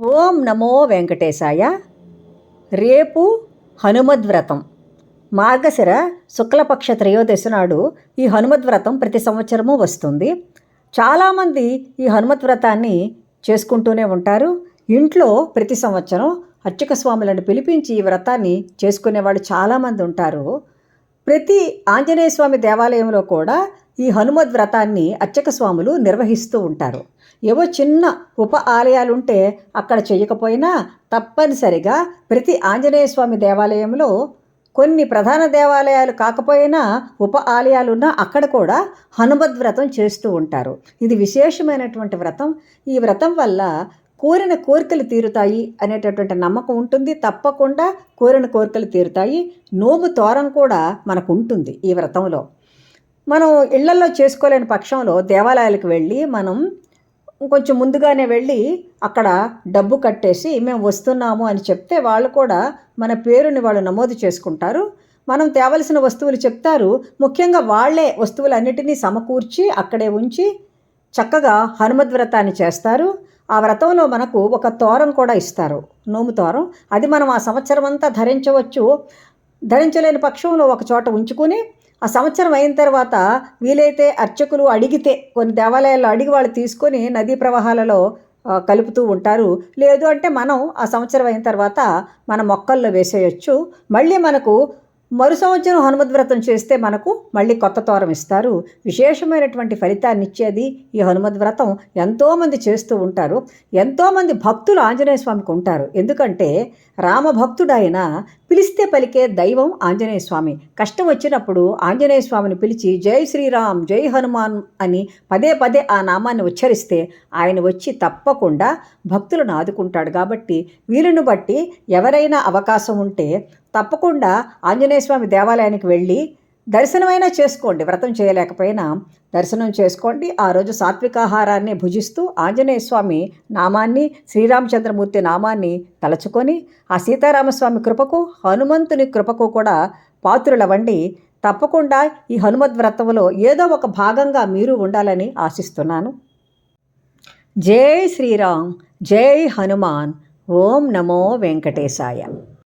ఓం నమో వెంకటేశాయ. రేపు హనుమద్వ్రతం. మార్గశిర శుక్లపక్ష త్రయోదశి నాడు ఈ హనుమద్వ్రతం ప్రతి సంవత్సరము వస్తుంది. చాలామంది ఈ హనుమద్వ్రతాన్ని చేసుకుంటూనే ఉంటారు. ఇంట్లో ప్రతి సంవత్సరం అర్చక స్వాములను పిలిపించి ఈ వ్రతాన్ని చేసుకునేవాళ్ళు చాలామంది ఉంటారు. ప్రతి ఆంజనేయ స్వామి దేవాలయంలో కూడా ఈ హనుమద్ వ్రతాన్ని అర్చక స్వాములు నిర్వహిస్తూ ఉంటారు. ఏవో చిన్న ఉప ఆలయాలుంటే అక్కడ చేయకపోయినా తప్పనిసరిగా ప్రతి ఆంజనేయ స్వామి దేవాలయంలో కొన్ని ప్రధాన దేవాలయాలు కాకపోయినా ఉప ఆలయాలున్నా అక్కడ కూడా హనుమద్ వ్రతం చేస్తూ ఉంటారు. ఇది విశేషమైనటువంటి వ్రతం. ఈ వ్రతం వల్ల కోరిన కోరికలు తీరుతాయి అనేటటువంటి నమ్మకం ఉంటుంది. తప్పకుండా కోరిన కోరికలు తీరుతాయి. నోము తోరం కూడా మనకు ఉంటుంది ఈ వ్రతంలో. మనం ఇళ్ళలో చేసుకోలేని పక్షంలో దేవాలయాలకు వెళ్ళి మనం కొంచెం ముందుగానే వెళ్ళి అక్కడ డబ్బు కట్టేసి మేము వస్తున్నాము అని చెప్తే వాళ్ళు కూడా మన పేరుని వాళ్ళు నమోదు చేసుకుంటారు. మనం తేవలసిన వస్తువులు చెప్తారు. ముఖ్యంగా వాళ్ళే వస్తువులన్నిటినీ సమకూర్చి అక్కడే ఉంచి చక్కగా హనుమద్ వ్రతాన్ని చేస్తారు. ఆ వ్రతంలో మనకు ఒక తోరం కూడా ఇస్తారు. నోము తోరం అది మనం ఆ సంవత్సరం అంతా ధరించవచ్చు. ధరించలేని పక్షంలో ఒక చోట ఉంచుకుని ఆ సంవత్సరం అయిన తర్వాత వీలైతే అర్చకులు అడిగితే కొన్ని దేవాలయాల్లో అడిగి వాళ్ళు తీసుకొని నదీ ప్రవాహాలలో కలుపుతూ ఉంటారు. లేదు అంటే మనం ఆ సంవత్సరం అయిన తర్వాత మన మొక్కల్లో వేసేయచ్చు. మళ్ళీ మనకు మరు సంవత్సరం హనుమద్వ్రతం చేస్తే మనకు మళ్ళీ కొత్త తోరం ఇస్తారు. విశేషమైనటువంటి ఫలితాన్ని ఇచ్చేది ఈ హనుమద్వ్రతం ఎంతోమంది చేస్తూ ఉంటారు. ఎంతోమంది భక్తులు ఆంజనేయ స్వామికి ఉంటారు. ఎందుకంటే రామభక్తుడైన పిలిస్తే పలికే దైవం ఆంజనేయ స్వామి. కష్టం వచ్చినప్పుడు ఆంజనేయ స్వామిని పిలిచి జై శ్రీరామ్ జై హనుమాన్ అని పదే పదే ఆ నామాన్ని ఉచ్చరిస్తే ఆయన వచ్చి తప్పకుండా భక్తులను ఆదుకుంటాడు. కాబట్టి వీలును బట్టి ఎవరైనా అవకాశం ఉంటే తప్పకుండా ఆంజనేయ స్వామి దేవాలయానికి వెళ్ళి దర్శనమైనా చేసుకోండి వ్రతం చేయలేకపోయినా దర్శనం చేసుకోండి. ఆ రోజు సాత్వికాహారాన్ని భుజిస్తూ ఆంజనేయ స్వామి నామాన్ని శ్రీరామచంద్రమూర్తి నామాన్ని తలచుకొని ఆ సీతారామస్వామి కృపకు హనుమంతుని కృపకు కూడా పాత్రులవండి. తప్పకుండా ఈ హనుమద్ వ్రతంలో ఏదో ఒక భాగంగా మీరు ఉండాలని ఆశిస్తున్నాను. జై శ్రీరామ్ జై హనుమాన్ ఓం నమో వెంకటేశాయ.